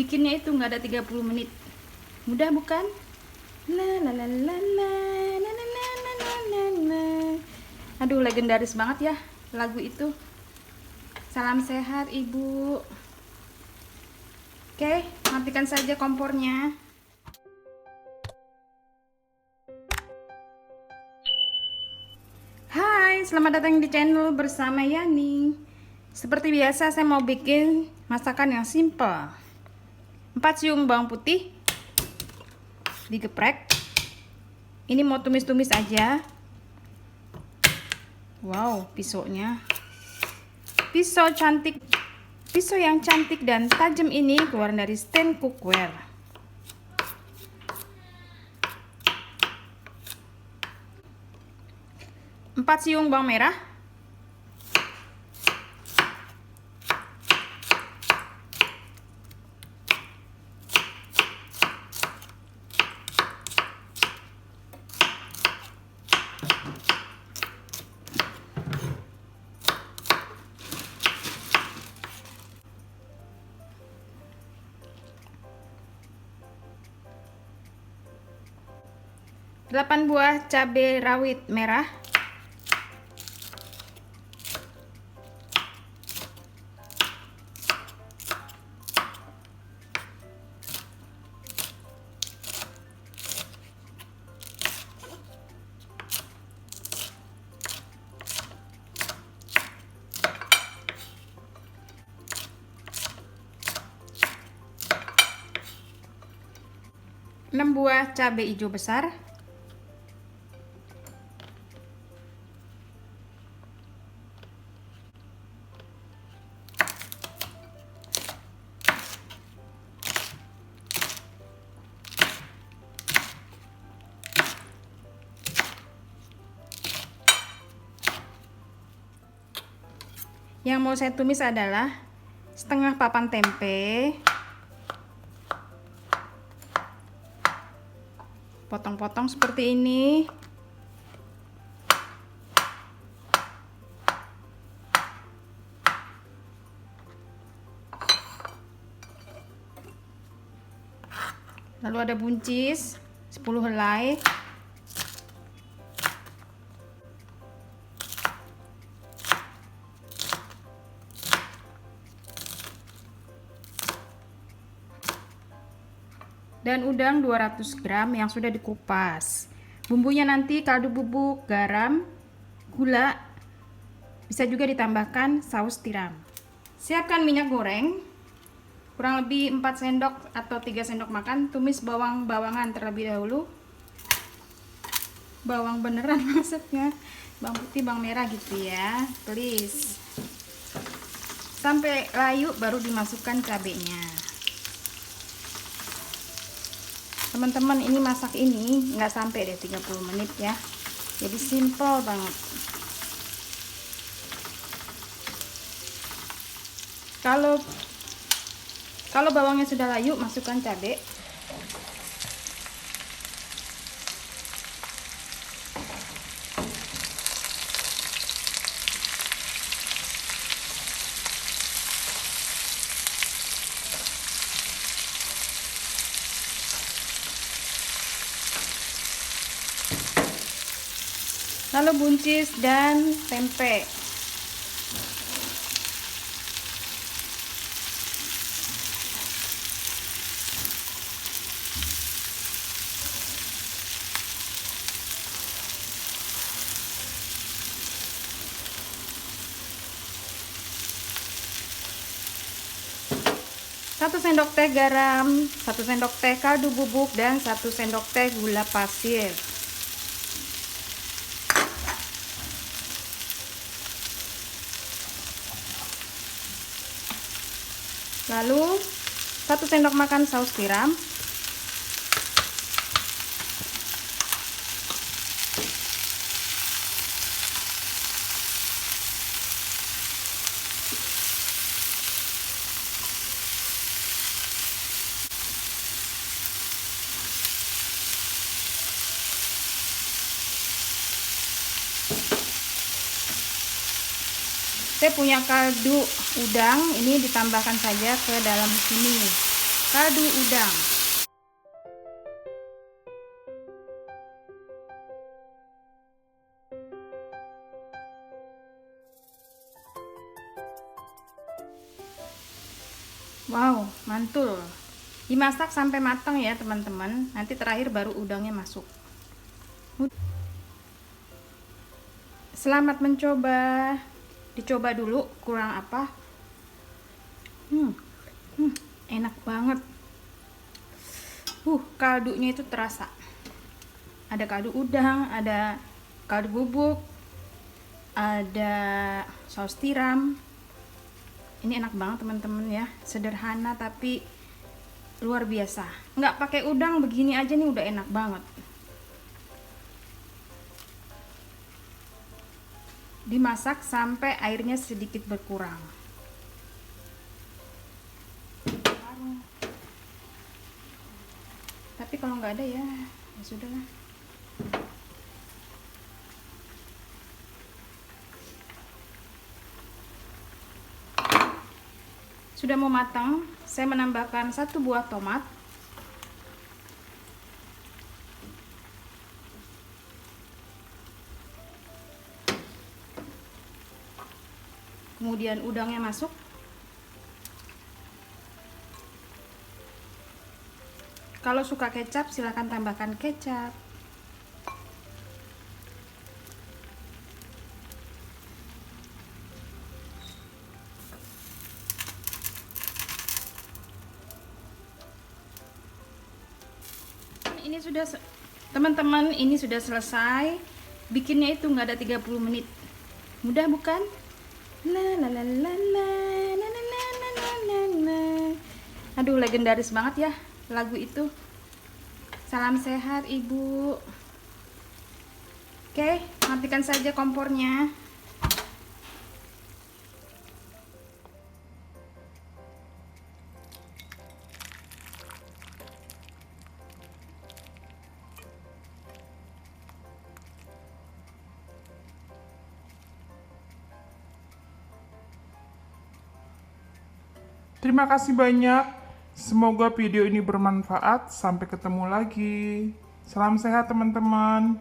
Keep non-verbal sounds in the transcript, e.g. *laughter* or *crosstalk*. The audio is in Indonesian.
bikinnya itu nggak ada 30 menit mudah bukan aduh legendaris banget ya lagu itu salam sehat ibu oke matikan saja kompornya Hai, selamat datang di channel bersama Yani. Seperti biasa saya mau bikin masakan yang simple. 4 siung bawang putih digeprek. Ini mau tumis-tumis aja. Wow, pisaunya. Pisau cantik. Pisau yang cantik dan tajam ini keluar dari stand cookware. 4 siung bawang merah delapan buah cabai rawit merah. 6 buah cabai hijau besar yang mau saya tumis adalah setengah papan tempe. Potong-potong seperti ini. Lalu ada buncis 10 helai dan udang 200 gram yang sudah dikupas. Bumbunya nanti kaldu bubuk, garam, gula bisa juga ditambahkan saus tiram. Siapkan minyak goreng kurang lebih 4 sendok atau 3 sendok makan tumis bawang-bawangan terlebih dahulu. Bawang beneran *laughs* maksudnya bawang putih, bawang merah gitu ya please sampai layu baru dimasukkan cabenya teman-teman ini masak ini nggak sampai deh 30 menit ya. Jadi simple banget. Kalau kalau bawangnya sudah layu masukkan cabai lalu buncis dan tempe satu sendok teh garam, satu sendok teh kaldu bubuk, dan satu sendok teh gula pasir. Lalu satu sendok makan saus tiram saya punya kaldu udang ini ditambahkan saja ke dalam sini kaldu udang. Wow, mantul. Dimasak sampai matang ya, teman-teman. Nanti terakhir baru udangnya masuk. Selamat mencoba. Dicoba dulu kurang apa? Hmm, hmm enak banget. Uh, kaldunya itu terasa. Ada kaldu udang, ada kaldu bubuk, ada saus tiram, ini enak banget teman-teman ya sederhana tapi luar biasa nggak pakai udang begini aja nih udah enak banget dimasak sampai airnya sedikit berkurang tapi kalau nggak ada ya ya sudahlah Sudah mau matang, saya menambahkan satu buah tomat. Kemudian udangnya masuk. Kalau suka kecap, silahkan tambahkan kecap. ini sudah teman-teman ini sudah selesai bikinnya itu nggak ada 30 menit mudah bukan aduh legendaris banget ya lagu itu salam sehat ibu oke matikan saja kompornya Terima kasih banyak. Semoga video ini bermanfaat. Sampai ketemu lagi. Salam sehat, teman-teman.